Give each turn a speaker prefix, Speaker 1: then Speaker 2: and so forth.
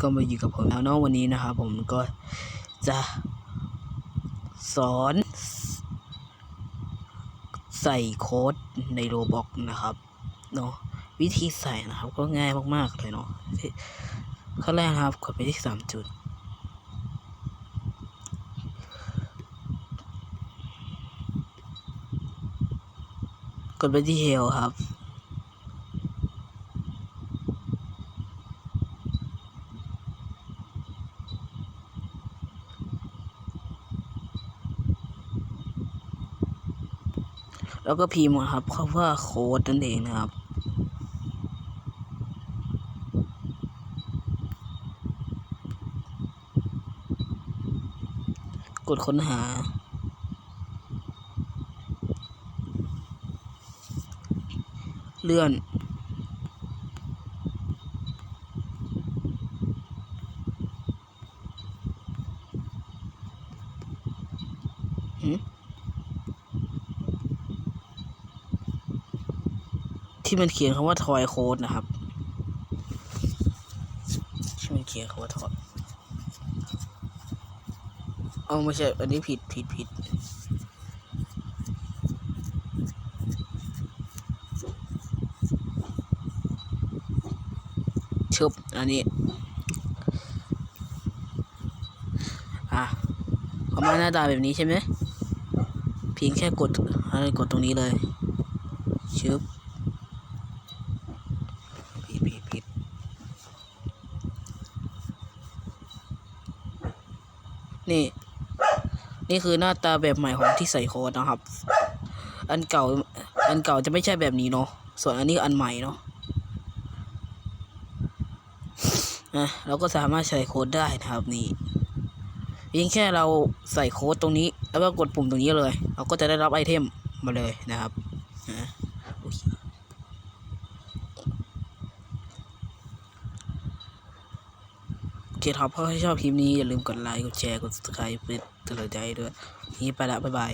Speaker 1: ก็มาอยู่กับผมแล้วเนาะวันนี้นะครับผมก็จะ สอน ใส่โค้ดในโรบอกนะครับเนาะวิธีใส่นะครับก็ง่ายมากๆเลยเนาะขั้นแรกนะครับกดไปที่สามจุดกดไปที่เฮลครับ แล้วก็พิมพ์ครับคำว่าโค้ดนั่นเองนะครับกดค้นหา เลื่อนหืม ที่มันเขียนคำว่าทอยโค้ดนะครับที่มันเขียนคำว่าทอยเอาไม่ใช่ อันนี้ผิดผิดผิดชึบอันนี้ อะประมาณหน้าตาแบบนี้ใช่ไหมเพียงแค่กดอะไรกดตรงนี้เลยชึบ ผิดผิดผิด นี่ นี่คือหน้าตาแบบใหม่ของที่ใส่โค้ดนะครับ อันเก่า อันเก่าจะไม่ใช่แบบนี้เนาะ ส่วนอันนี้อันใหม่เนาะอะเราก็สามารถใส่โค้ดได้นะครับนี่เพียงแค่เราใส่โค้ดตรงนี้ แล้วก็กดปุ่มตรงนี้เลย เราก็จะได้รับไอเทมมาเลยนะครับนะโอเค โอเคครับถ้าชอบคลิปนี้อย่าลืมกดไลค์ กดแชร์ กด subscribe เป็นกำลังใจด้วย นี้ไปละบ๊ายบาย